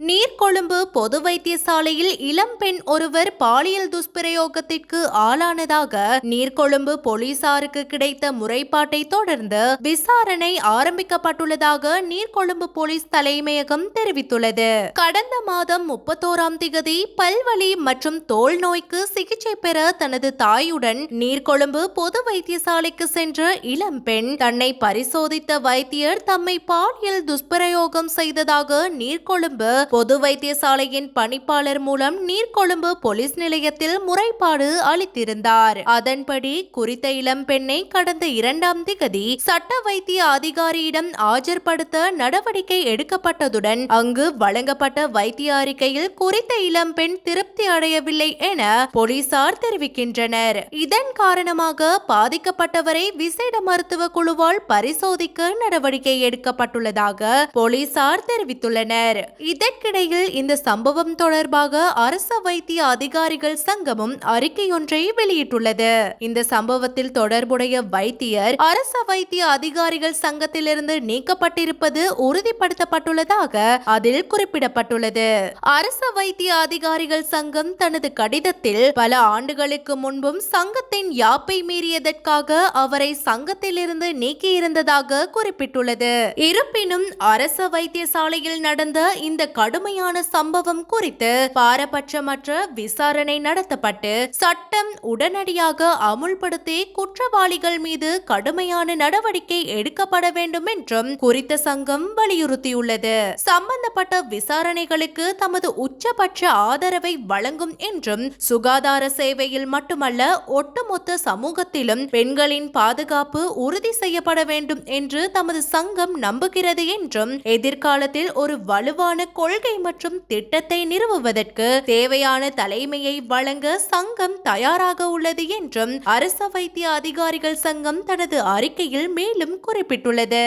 நீர்கொழும்பு பொது வைத்தியசாலையில் இளம்பெண் ஒருவர் பாலியல் துஷ்பிரயோகத்திற்கு ஆளானதாக நீர்கொழும்பு போலீசாருக்கு கிடைத்த முறைப்பாட்டை தொடர்ந்து விசாரணை ஆரம்பிக்கப்பட்டுள்ளதாக நீர்கொழும்பு போலீஸ் தலைமையகம் தெரிவித்துள்ளது. கடந்த மாதம் முப்பத்தோராம் திகதி பல்வலி மற்றும் தோல் நோய்க்கு சிகிச்சை பெற தனது தாயுடன் நீர்கொழும்பு பொது வைத்தியசாலைக்கு சென்ற இளம்பெண் தன்னை பரிசோதித்த வைத்தியர் தம்மை பாலியல் துஷ்பிரயோகம் செய்ததாக நீர்கொழும்பு பொது வைத்தியசாலையின் பணிப்பாளர் மூலம் நீர்கொழும்பு போலீஸ் நிலையத்தில் முறைப்பாடு அளித்திருந்தார். அதன்படி குறித்த இளம்பெண்ணை கடந்த இரண்டாம் திகதி சட்ட வைத்திய அதிகாரியிடம் ஆஜர்படுத்த நடவடிக்கை எடுக்கப்பட்டதுடன் அங்கு வழங்கப்பட்ட வைத்திய அறிக்கையில் குறித்த இளம்பெண் திருப்தி அடையவில்லை என போலீசார் தெரிவிக்கின்றனர். இதன் காரணமாக பாதிக்கப்பட்டவரை விசேட மருத்துவ குழுவால் பரிசோதிக்க நடவடிக்கை எடுக்கப்பட்டுள்ளதாக போலீசார் தெரிவித்துள்ளனர். இதற்கிடையில் இந்த சம்பவம் தொடர்பாக அரச வைத்திய அதிகாரிகள் சங்கமும் அறிக்கையொன்றை வெளியிட்டுள்ளது. இந்த சம்பவத்தில் தொடர்புடைய வைத்தியர் அரச வைத்திய அதிகாரிகள் சங்கத்திலிருந்து நீக்கப்பட்டிருப்பது உறுதிப்படுத்தப்பட்டுள்ளதாக அதில் குறிப்பிடப்பட்டுள்ளது. அரச வைத்திய அதிகாரிகள் சங்கம் தனது கடிதத்தில் பல ஆண்டுகளுக்கு முன்பும் சங்கத்தின் யாப்பை மீறியதற்காக அவரை சங்கத்திலிருந்து நீக்கியிருந்ததாக குறிப்பிட்டுள்ளது. இருப்பினும் அரச வைத்தியசாலையில் நடந்த இந்த கடுமையான சம்பவம் குறித்து பாரபட்சமற்ற விசாரணை நடத்தப்பட்டு சட்டம் உடனடியாக அமுல்படுத்தி குற்றவாளிகள் மீது கடுமையான நடவடிக்கை எடுக்கப்பட வேண்டும் என்றும் குறித்த சங்கம் வலியுறுத்தியுள்ளது. சம்பந்தப்பட்ட விசாரணைகளுக்கு தமது உச்சபட்ச ஆதரவை வழங்கும் என்றும் சுகாதார சேவையில் மட்டுமல்ல ஒட்டுமொத்த சமூகத்திலும் பெண்களின் பாதுகாப்பு உறுதி செய்யப்பட வேண்டும் என்று தமது சங்கம் நம்புகிறது என்றும் எதிர்காலத்தில் ஒரு வலுவான கொள்கை மற்றும் திட்டத்தை நிறுவுவதற்கு தேவையான தலைமையை வழங்க சங்கம் தயாராக உள்ளது என்றும் அரச வைத்திய அதிகாரிகள் சங்கம் தனது அறிக்கையில் மேலும் குறிப்பிட்டுள்ளது.